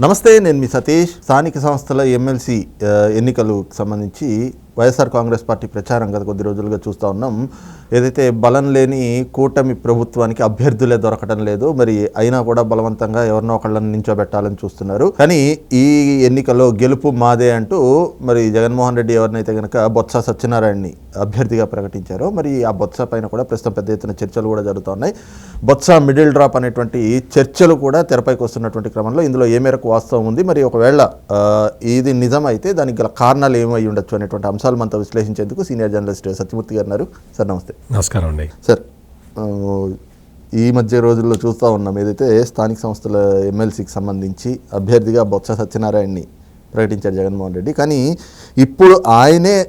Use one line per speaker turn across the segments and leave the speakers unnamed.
నమస్తే నేను మీ సతీష్ స్థానిక సంస్థల ఎమ్మెల్సీ ఎన్నికలు ఎన్నికలకు సంబంధించి వైఎస్ఆర్ కాంగ్రెస్ పార్టీ ప్రచారం గత కొద్ది రోజులుగా చూస్తూ ఉన్నాం. ఏదైతే బలం లేని కూటమి ప్రభుత్వానికి అభ్యర్థులే దొరకడం లేదు మరి అయినా కూడా బలవంతంగా ఎవరినో ఒకళ్ళని నించోబెట్టాలని చూస్తున్నారు. కానీ ఈ ఎన్నికల్లో గెలుపు మాదే అంటూ మరి జగన్మోహన్ రెడ్డి ఎవరినైతే కనుక బొత్స సత్యనారాయణని అభ్యర్థిగా ప్రకటించారో మరి ఆ బొత్స పైన కూడా ప్రస్తుతం పెద్ద ఎత్తున చర్చలు కూడా జరుగుతున్నాయి. బొత్స మిడిల్ డ్రాప్ అనేటువంటి చర్చలు కూడా తెరపైకి వస్తున్నటువంటి క్రమంలో ఇందులో ఏ మేరకు వాస్తవం ఉంది? మరి ఒకవేళ ఇది నిజం అయితే దానికి గల కారణాలు ఏమై ఉండొచ్చు అనేటువంటి అంశాలు మనతో విశ్లేషించేందుకు సీనియర్ జర్నలిస్ట్ సత్యమూర్తి గారు ఉన్నారు. సార్ నమస్తే.
నమస్కారం అండి.
సార్ ఈ మధ్య రోజుల్లో చూస్తూ ఉన్నాం. ఏదైతే స్థానిక సంస్థల ఎమ్మెల్సీకి సంబంధించి అభ్యర్థిగా బొత్స సత్యనారాయణని ప్రకటించారు జగన్మోహన్ రెడ్డి. కానీ ఇప్పుడు ఆయనే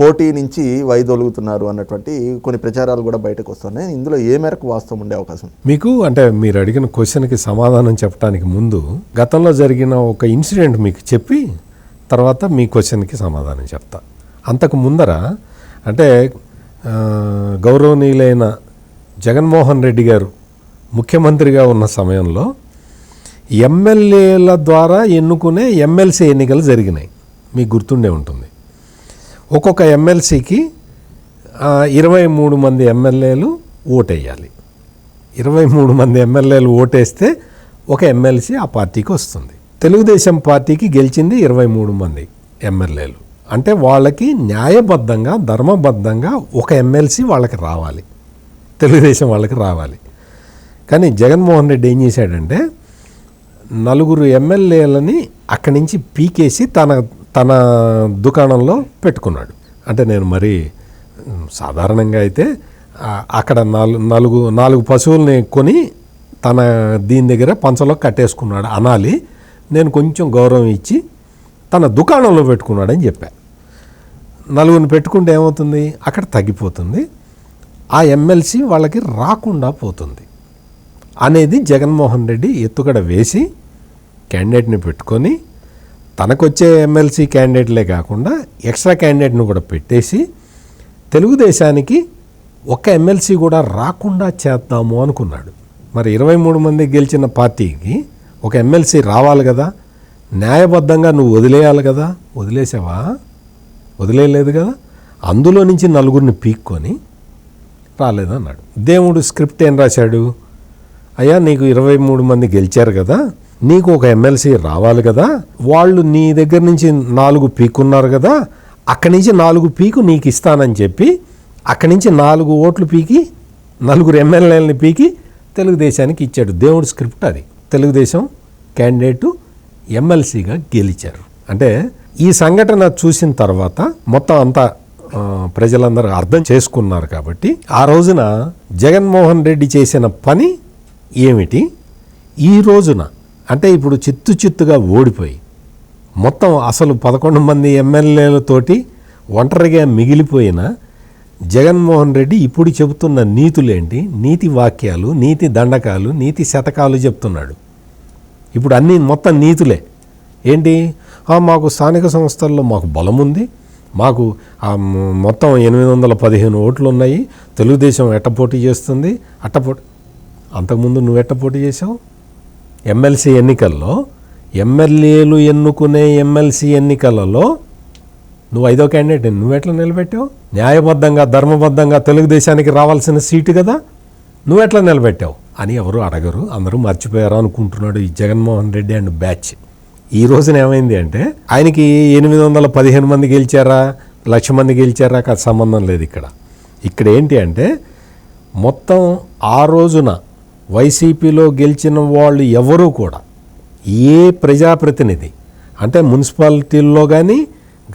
పోటీ నుంచి వైదొలుగుతున్నారు అన్నటువంటి కొన్ని ప్రచారాలు కూడా బయటకు వస్తున్నాయి. ఇందులో ఏ మేరకు వాస్తవం ఉండే అవకాశం?
మీకు అంటే మీరు అడిగిన క్వశ్చన్కి సమాధానం చెప్పడానికి ముందు గతంలో జరిగిన ఒక ఇన్సిడెంట్ మీకు చెప్పి తర్వాత మీ క్వశ్చన్కి సమాధానం చెప్తా. అంతకు ముందర అంటే గౌరవనీయులైన జగన్మోహన్ రెడ్డి గారు ముఖ్యమంత్రిగా ఉన్న సమయంలో ఎమ్మెల్యేల ద్వారా ఎన్నుకునే ఎమ్మెల్సీ ఎన్నికలు జరిగినాయి. మీకు గుర్తుండే ఉంటుంది. ఒక్కొక్క ఎమ్మెల్సీకి ఇరవై మూడు మంది ఎమ్మెల్యేలు ఓటేయాలి. ఇరవై మూడు మంది ఎమ్మెల్యేలు ఓటేస్తే ఒక ఎమ్మెల్సీ ఆ పార్టీకి వస్తుంది. తెలుగుదేశం పార్టీకి గెలిచింది ఇరవై మూడు మంది ఎమ్మెల్యేలు. అంటే వాళ్ళకి న్యాయబద్ధంగా ధర్మబద్ధంగా ఒక ఎమ్మెల్సీ వాళ్ళకి రావాలి. తెలుగుదేశం వాళ్ళకి రావాలి. కానీ జగన్మోహన్ రెడ్డి ఏం చేశాడంటే నలుగురు ఎమ్మెల్యేలని అక్కడి నుంచి పీకేసి తన తన దుకాణంలో పెట్టుకున్నాడు. అంటే నేను మరి సాధారణంగా అయితే అక్కడ నాలుగు నాలుగు నాలుగు పశువుల్ని కొని తన దీని దగ్గర పంచలో కట్టేసుకున్నాడు. అనాలి నేను కొంచెం గౌరవం ఇచ్చి తన దుకాణంలో పెట్టుకున్నాడని చెప్పా. నలుగురిని పెట్టుకుంటే ఏమవుతుంది? అక్కడ తగ్గిపోతుంది. ఆ ఎమ్మెల్సీ వాళ్ళకి రాకుండా పోతుంది. అనేది జగన్మోహన్ రెడ్డి ఎత్తుగడ వేసి క్యాండిడేట్ని పెట్టుకొని తనకొచ్చే ఎమ్మెల్సీ క్యాండిడేట్లే కాకుండా ఎక్స్ట్రా క్యాండిడేట్ను కూడా పెట్టేసి తెలుగుదేశానికి ఒక ఎమ్మెల్సీ కూడా రాకుండా చేద్దాము అనుకున్నాడు. మరి ఇరవై మూడు మంది గెలిచిన పార్టీకి ఒక ఎమ్మెల్సీ రావాలి కదా? న్యాయబద్ధంగా నువ్వు వదిలేయాలి కదా? వదిలేసావా? వదిలేయలేదు కదా? అందులో నుంచి నలుగురిని పీక్కొని రాలేదన్నాడు. దేవుడు స్క్రిప్ట్ ఏం రాశాడు? అయ్యా నీకు ఇరవై మూడు మంది గెలిచారు కదా? నీకు ఒక ఎమ్మెల్సీ రావాలి కదా? వాళ్ళు నీ దగ్గర నుంచి నాలుగు పీకున్నారు కదా? అక్కడి నుంచి నాలుగు పీకు నీకు ఇస్తానని చెప్పి అక్కడి నుంచి నాలుగు ఓట్లు పీకి నలుగురు ఎమ్మెల్యేలని పీకి తెలుగుదేశానికి ఇచ్చాడు. దేవుడు స్క్రిప్ట్ అది. తెలుగుదేశం క్యాండిడేటు ఎమ్మెల్సీగా గెలిచారు. అంటే ఈ సంఘటన చూసిన తర్వాత మొత్తం అంతా ప్రజలందరూ అర్థం చేసుకున్నారు కాబట్టి ఆ రోజున జగన్మోహన్ రెడ్డి చేసిన పని ఏమిటి? ఈ రోజున అంటే ఇప్పుడు చిత్తు చిత్తుగా ఓడిపోయి మొత్తం అసలు పదకొండు మంది ఎమ్మెల్యేలతోటి ఒంటరిగా మిగిలిపోయిన జగన్మోహన్ రెడ్డి ఇప్పుడు చెబుతున్న నీతులేంటి? నీతి వాక్యాలు నీతి దండకాలు నీతి శతకాలు చెప్తున్నాడు. ఇప్పుడు అన్నీ మొత్తం నీతులే. ఏంటి? మాకు స్థానిక సంస్థల్లో మాకు బలం ఉంది. మాకు మొత్తం ఎనిమిది వందల పదిహేను ఓట్లు ఉన్నాయి తెలుగుదేశం ఎట్ట పోటీ చేస్తుంది? అట్టపోటీ అంతకుముందు నువ్వు ఎట్ట పోటీ చేసావు ఎమ్మెల్సీ ఎన్నికల్లో ఎమ్మెల్యేలు ఎన్నుకునే ఎమ్మెల్సీ ఎన్నికలలో నువ్వు ఐదో క్యాండిడేట్ నువ్వు ఎట్లా నిలబెట్టావు? న్యాయబద్ధంగా ధర్మబద్ధంగా తెలుగుదేశానికి రావాల్సిన సీటు కదా? నువ్వు ఎట్లా నిలబెట్టావు? అని ఎవరు అడగరు. అందరూ మర్చిపోయారు అనుకుంటున్నాడు ఈ జగన్మోహన్ రెడ్డి అండ్ బ్యాచ్. ఈ రోజున ఏమైంది అంటే ఆయనకి ఎనిమిది వందల పదిహేను మంది గెలిచారా లక్ష మంది గెలిచారా కాదు సంబంధం లేదు ఇక్కడ. ఇక్కడ ఏంటి అంటే మొత్తం ఆ రోజున వైసీపీలో గెలిచిన వాళ్ళు ఎవరూ కూడా ఏ ప్రజాప్రతినిధి అంటే మున్సిపాలిటీల్లో కానీ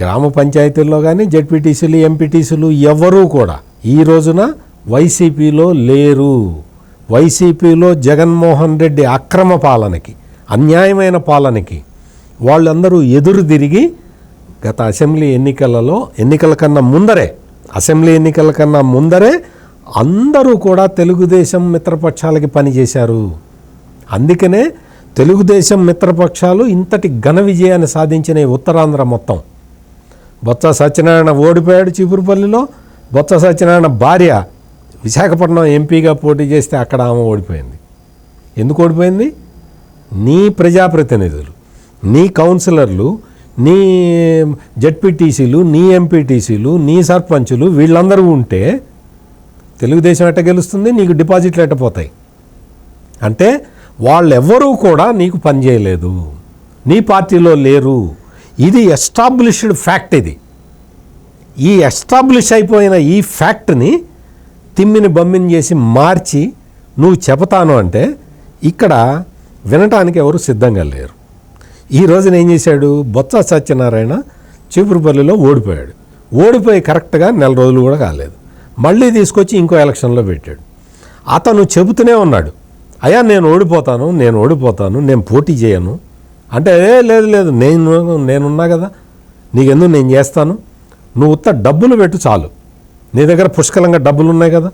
గ్రామ పంచాయతీల్లో కానీ జడ్పీటీసీలు ఎంపీటీసీలు ఎవరూ కూడా ఈ రోజున వైసీపీలో లేరు. వైసీపీలో జగన్మోహన్ రెడ్డి అక్రమ పాలనకి అన్యాయమైన పాలనకి వాళ్ళందరూ ఎదురు తిరిగి గత అసెంబ్లీ ఎన్నికలలో ఎన్నికల కన్నా ముందరే అసెంబ్లీ ఎన్నికల కన్నా ముందరే అందరూ కూడా తెలుగుదేశం మిత్రపక్షాలకి పనిచేశారు అందుకనే తెలుగుదేశం మిత్రపక్షాలు ఇంతటి ఘన విజయాన్ని సాధించిన ఉత్తరాంధ్ర మొత్తం. బొత్స సత్యనారాయణ ఓడిపోయాడు చీపురుపల్లిలో బొత్స సత్యనారాయణ భార్య విశాఖపట్నం ఎంపీగా పోటీ చేస్తే అక్కడ ఆమె ఓడిపోయింది. ఎందుకు ఓడిపోయింది? నీ ప్రజాప్రతినిధులు. నీ కౌన్సిలర్లు నీ జడ్పీటీసీలు నీ ఎంపీటీసీలు నీ సర్పంచులు వీళ్ళందరూ ఉంటే తెలుగుదేశం ఎట్ట గెలుస్తుంది? నీకు డిపాజిట్లు ఎట్ట పోతాయి? అంటే వాళ్ళెవ్వరూ కూడా నీకు పనిచేయలేదు నీ పార్టీలో లేరు. ఇది ఎస్టాబ్లిష్డ్ ఫ్యాక్ట్ ఇది. ఈ ఎస్టాబ్లిష్ అయిపోయిన ఈ ఫ్యాక్ట్ని తిమ్మిని బమ్మిని చేసి మార్చి నువ్వు చెబుతాను అంటే ఇక్కడ వినటానికి ఎవరు సిద్ధంగా లేరు. ఈ రోజున ఏం చేశాడు? బొత్స సత్యనారాయణ చీపురుపల్లిలో ఓడిపోయాడు. ఓడిపోయి కరెక్ట్గా నెల రోజులు కూడా కాలేదు. మళ్ళీ తీసుకొచ్చి ఇంకో ఎలక్షన్లో పెట్టాడు. అతను చెబుతూనే ఉన్నాడు. అయ్యా నేను ఓడిపోతాను నేను ఓడిపోతాను నేను పోటీ చేయను. అంటే "ఏ, లేదు లేదు నేను నేనున్నా కదా. నీకెందుకు నేను చేస్తాను? నువ్వు ఉత్త డబ్బులు పెట్టు చాలు. నీ దగ్గర పుష్కలంగా డబ్బులు ఉన్నాయి కదా.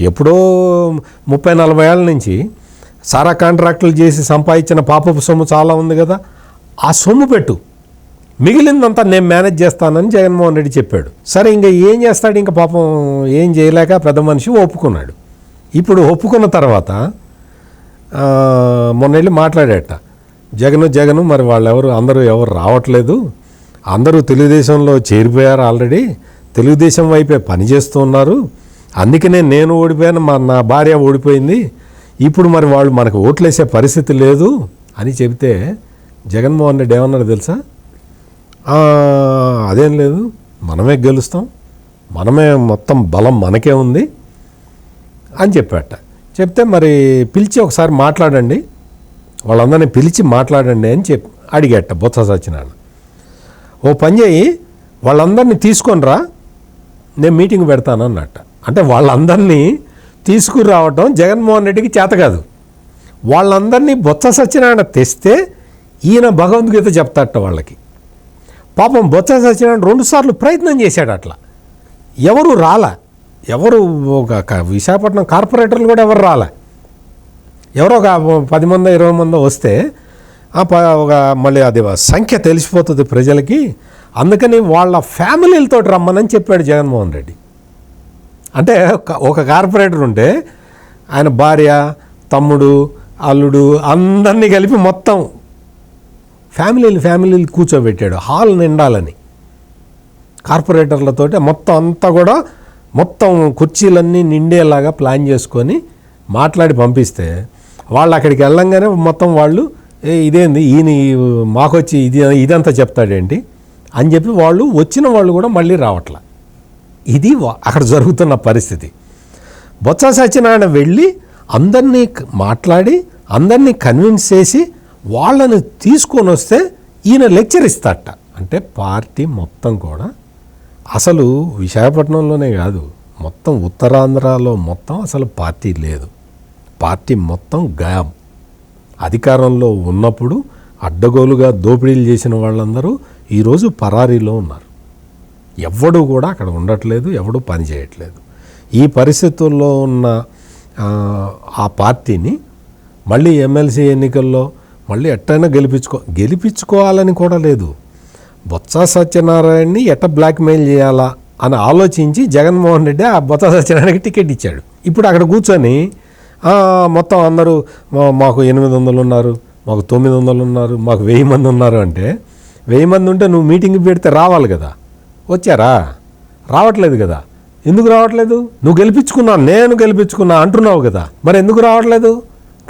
ఎప్పుడో ముప్పై నలభై ఏళ్ళ నుంచి సారా కాంట్రాక్టులు చేసి సంపాదించిన పాపపు సొమ్ము చాలా ఉంది కదా. ఆ సొమ్ము పెట్టు. మిగిలిందంతా నేను మేనేజ్ చేస్తానని జగన్మోహన్ రెడ్డి చెప్పాడు. సరే ఇంకా ఏం చేస్తాడు? ఇంకా పాపం ఏం చేయలేక పెద్ద మనిషి ఒప్పుకున్నాడు. ఇప్పుడు ఒప్పుకున్న తర్వాత మొన్న వెళ్ళి మాట్లాడేట జగను జగను మరి వాళ్ళు ఎవరు అందరూ ఎవరు రావట్లేదు. అందరూ తెలుగుదేశంలో చేరిపోయారు ఆల్రెడీ. తెలుగుదేశం వైపే పని చేస్తూ ఉన్నారు. అందుకనే నేను ఓడిపోయాను మా నా భార్య ఓడిపోయింది. ఇప్పుడు మరి వాళ్ళు మనకు ఓట్లేసే పరిస్థితి లేదు అని చెబితే జగన్మోహన్ రెడ్డి ఏమన్నాడు తెలుసా? అదేం లేదు. మనమే గెలుస్తాం. మనమే మొత్తం బలం మనకే ఉంది అని చెప్పాట. చెప్తే మరి పిలిచి ఒకసారి మాట్లాడండి. వాళ్ళందరినీ పిలిచి మాట్లాడండి అని చెప్పి అడిగేట బొత్స సత్యనారాయణ. ఓ పని చేయి వాళ్ళందరినీ తీసుకొని రా నేను మీటింగ్ పెడతాను అన్నట్ట. అంటే వాళ్ళందరినీ తీసుకురావటం జగన్మోహన్ రెడ్డికి చేత కాదు. వాళ్ళందరినీ బొత్స సత్యనారాయణ తెస్తే ఈయన భగవద్గీత చెప్తాట వాళ్ళకి. పాపం బొత్స సత్యనారాయణ రెండుసార్లు ప్రయత్నం చేశాడు అట్లా. ఎవరు రాలా? ఎవరు ఒక విశాఖపట్నం కార్పొరేటర్లు కూడా ఎవరు రాలే? ఎవరో ఒక పది మంది ఇరవై మంది వస్తే ఒక మళ్ళీ అది సంఖ్య తెలిసిపోతుంది ప్రజలకి. అందుకని వాళ్ళ ఫ్యామిలీలతో రమ్మనని చెప్పాడు జగన్మోహన్ రెడ్డి. అంటే ఒక- ఒక కార్పొరేటర్ ఉంటే ఆయన భార్య తమ్ముడు అల్లుడు అందరినీ కలిపి మొత్తం ఫ్యామిలీలు ఫ్యామిలీలు కూర్చోబెట్టాడు. హాల్ నిండాలని. కార్పొరేటర్లతో మొత్తం అంతా కూడా మొత్తం కుర్చీలన్నీ నిండేలాగా ప్లాన్ చేసుకొని మాట్లాడి పంపిస్తే వాళ్ళు అక్కడికి వెళ్ళంగానే మొత్తం వాళ్ళు ఏ ఇదేంది? ఈయన మాకొచ్చి ఇది ఇదంతా చెప్తాడేంటి? అని చెప్పి వాళ్ళు వచ్చిన వాళ్ళు కూడా మళ్ళీ రావట్లా. ఇది అక్కడ జరుగుతున్న పరిస్థితి. బొత్స సత్యనారాయణ వెళ్ళి అందరినీ మాట్లాడి అందరినీ కన్విన్స్ చేసి వాళ్ళని తీసుకొని వస్తే ఈయన లెక్చర్ ఇస్తాట అంటే పార్టీ మొత్తం కూడా అసలు విశాఖపట్నంలోనే కాదు మొత్తం ఉత్తరాంధ్రలో మొత్తం అసలు పార్టీ లేదు. పార్టీ మొత్తం గాయం. అధికారంలో ఉన్నప్పుడు అడ్డగోలుగా దోపిడీలు చేసిన వాళ్ళందరూ ఈరోజు పరారీలో ఉన్నారు. ఎవడు కూడా అక్కడ ఉండట్లేదు ఎవడు పనిచేయట్లేదు ఈ పరిస్థితుల్లో ఉన్న ఆ పార్టీని మళ్ళీ ఎమ్మెల్సీ ఎన్నికల్లో మళ్ళీ ఎట్టైనా గెలిపించుకో గెలిపించుకోవాలని కూడా లేదు. బొత్స సత్యనారాయణని ఎట్ట బ్లాక్మెయిల్ చేయాలా అని ఆలోచించి జగన్మోహన్ రెడ్డి ఆ బొత్స సత్యనారాయణకి టికెట్ ఇచ్చాడు. ఇప్పుడు అక్కడ కూర్చొని మొత్తం అందరూ మాకు ఎనిమిది వందలు ఉన్నారు మాకు తొమ్మిది వందలు ఉన్నారు మాకు వెయ్యి మంది ఉన్నారు అంటే వెయ్యి మంది ఉంటే నువ్వు మీటింగ్ పెడితే రావాలి కదా. వచ్చారా? రావట్లేదు కదా. ఎందుకు రావట్లేదు? నువ్వు గెలిపించుకున్నావు నేను గెలిపించుకున్నా అంటున్నావు కదా. మరి ఎందుకు రావట్లేదు?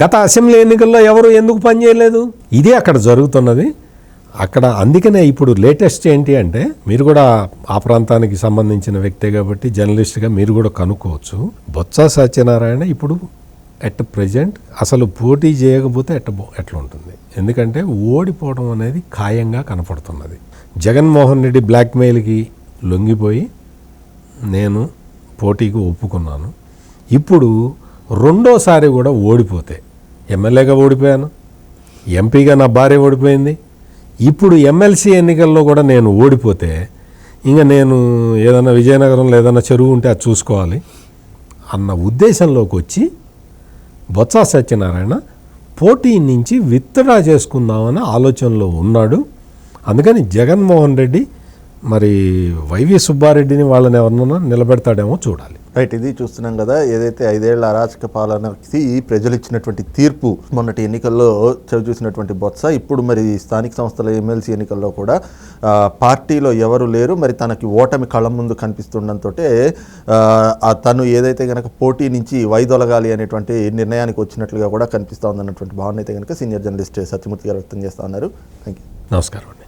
గత అసెంబ్లీ ఎన్నికల్లో ఎవరు ఎందుకు పని చేయలేదు? ఇదే అక్కడ జరుగుతున్నది. అక్కడ అందుకనే ఇప్పుడు లేటెస్ట్ ఏంటి అంటే మీరు కూడా ఆ ప్రాంతానికి సంబంధించిన వ్యక్తే కాబట్టి జర్నలిస్ట్గా మీరు కూడా కనుక్కోవచ్చు. బొత్స సత్యనారాయణ ఇప్పుడు ఎట్ ప్రజెంట్ అసలు పోటీ చేయకపోతే ఎట్ట ఎట్లా ఉంటుంది ఎందుకంటే ఓడిపోవడం అనేది ఖాయంగా కనపడుతున్నది. జగన్మోహన్ రెడ్డి బ్లాక్మెయిల్కి లొంగిపోయి నేను పోటీకి ఒప్పుకున్నాను. ఇప్పుడు రెండోసారి కూడా ఓడిపోతే ఎమ్మెల్యేగా ఓడిపోయాను. ఎంపీగా నా భార్య ఓడిపోయింది. ఇప్పుడు ఎమ్మెల్సీ ఎన్నికల్లో కూడా నేను ఓడిపోతే ఇంకా నేను ఏదైనా విజయనగరంలో ఏదైనా చెరువు ఉంటే అది చూసుకోవాలి అన్న ఉద్దేశంలోకి వచ్చి బొత్స సత్యనారాయణ పోటీ నుంచి విత్డ్రా చేసుకుందామని ఆలోచనలో ఉన్నాడు. అందుకని జగన్మోహన్ రెడ్డి మరి వైవి సుబ్బారెడ్డిని వాళ్ళని ఎవరినైనా నిలబెడతాడేమో చూడాలి.
రైట్ ఇది చూస్తున్నాం కదా ఏదైతే ఐదేళ్ళ అరాచక పాలనకి ప్రజలు ఇచ్చినటువంటి తీర్పు మొన్నటి ఎన్నికల్లో చవి చూసినటువంటి బొత్స ఇప్పుడు మరి స్థానిక సంస్థల ఎమ్మెల్సీ ఎన్నికల్లో కూడా పార్టీలో ఎవరు లేరు మరి తనకి ఓటమి కళ్ళ ముందు కనిపిస్తుండటంతో తను ఏదైతే కనుక పోటీ నుంచి వైదొలగాలి అనేటువంటి నిర్ణయానికి వచ్చినట్లుగా కూడా కనిపిస్తూ ఉందన్నటువంటి భావన అయితే కనుక సీనియర్ జర్నలిస్ట్ సత్యమూర్తి గారు వ్యక్తం చేస్తూ ఉన్నారు. థ్యాంక్ యూ
నమస్కారం అండి.